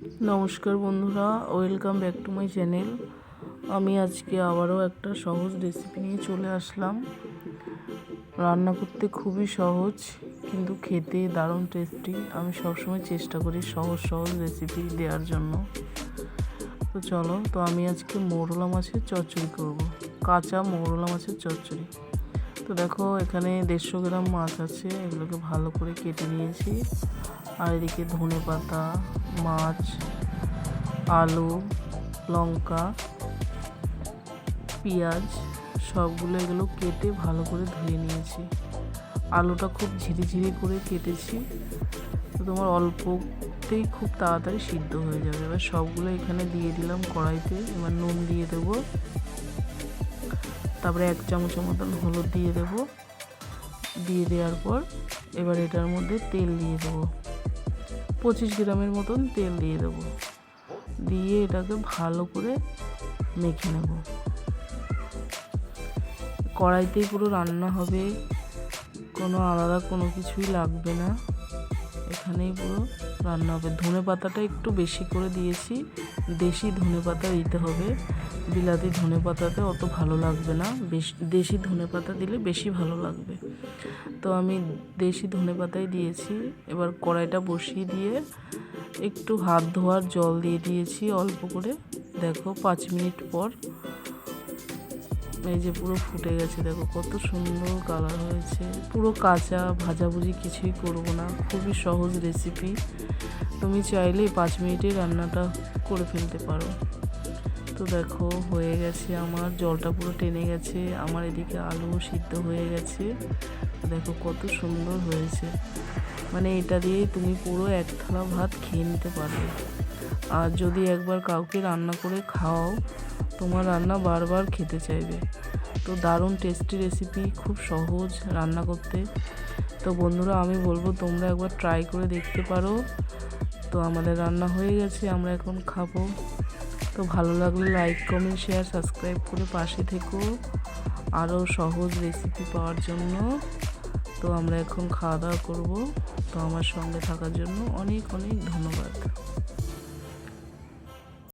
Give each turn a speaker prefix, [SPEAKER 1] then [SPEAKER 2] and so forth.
[SPEAKER 1] নমস্কার বন্ধুরা, welcome back to my channel. আমি আজকে আবারও একটা সহজ রেসিপি নিয়ে চলে আসলাম। রান্না করতে খুবই সহজ, কিন্তু খেতে দারুণ টেস্টি আমি সবসময় চেষ্টা করি সহজ সহজ রেসিপি দেওয়ার জন্য। তো চলো, তো আমি আজকে মৌরলা মাছের চচ্চড়ি করব। কাঁচা মৌরলা মাছের চচ্চড়ি। তো দেখো, এখানে দেড়শো গ্রাম মাছ আছে, এগুলোকে ভালো করে কেটে নিয়েছি। আর এদিকে ধনে পাতা, মাছ, আলু, লঙ্কা, পেঁয়াজ, সবগুলো এগুলো কেটে ভালো করে ধুয়ে নিয়েছি। আলুটা খুব ঝিরিঝিরি করে কেটেছি, তো তোমার অল্পতেই খুব তাড়াতাড়ি সিদ্ধ হয়ে যাবে। এবার সবগুলো এখানে দিয়ে দিলাম কড়াইতে, এবার নুন দিয়ে দেবো। তারপরে এক চামচের মতন হলুদ দিয়ে দেব। দিয়ে দেওয়ার পর এবার এটার মধ্যে তেল দিয়ে দেবো। পঁচিশ গ্রামের মতন তেল দিয়ে দেবো। দিয়ে এটাকে ভালো করে মেখে নেব। কড়াইতেই পুরো রান্না হবে, কোনো আলাদা কোনো কিছুই লাগবে না। এখানেই পুরো রান্না হবে। ধনে পাতাটা একটু বেশি করে দিয়েছি। দেশি ধনে পাতা দিতে হবে। বিলাতি ধনে পাতাতে অত ভালো লাগবে না। বেশি, দেশি ধনে পাতা দিলে বেশি ভালো লাগবে। তো আমি দেশি ধনে পাতাই দিয়েছি। এবার কড়াইটা বসিয়ে দিয়ে একটু হাত ধোয়ার জল দিয়ে দিয়েছি অল্প করে। দেখো, পাঁচ মিনিট পর এই যে পুরো ফুটে গেছে, দেখো কত সুন্দর কালার হয়েছে। পুরো কাঁচা ভাজাভুজি কিছুই করব না, খুবই সহজ রেসিপি তুমি চাইলে পাঁচ মিনিটে রান্নাটা করে ফেলতে পারো। তো দেখো, হয়ে গেছে আমার, জলটা পুরো টেনে গেছে, আমার এদিকে আলু সিদ্ধ হয়ে গেছে। দেখো কত সুন্দর হয়েছে। মানে এটা দিয়েই তুমি পুরো এক থালা ভাত খেয়ে নিতে পারবে। আর যদি একবার কাউকে রান্না করে খাওয়াও তোমার রান্না বারবার খেতে চাইবে। তো দারুণ টেস্টি রেসিপি খুব সহজ রান্না করতে। তো বন্ধুরা, আমি বলব তোমরা একবার ট্রাই করে দেখতে পারো। তো আমাদের রান্না হয়ে গেছে, আমরা এখন খাব। তো ভালো লাগলে লাইক কমেন্ট শেয়ার সাবস্ক্রাইব করে পাশে থেকো। আরও সহজ রেসিপি পাওয়ার জন্য। তো আমরা এখন খাওয়া দাওয়া করব। তো আমার সঙ্গে থাকার জন্য অনেক অনেক ধন্যবাদ।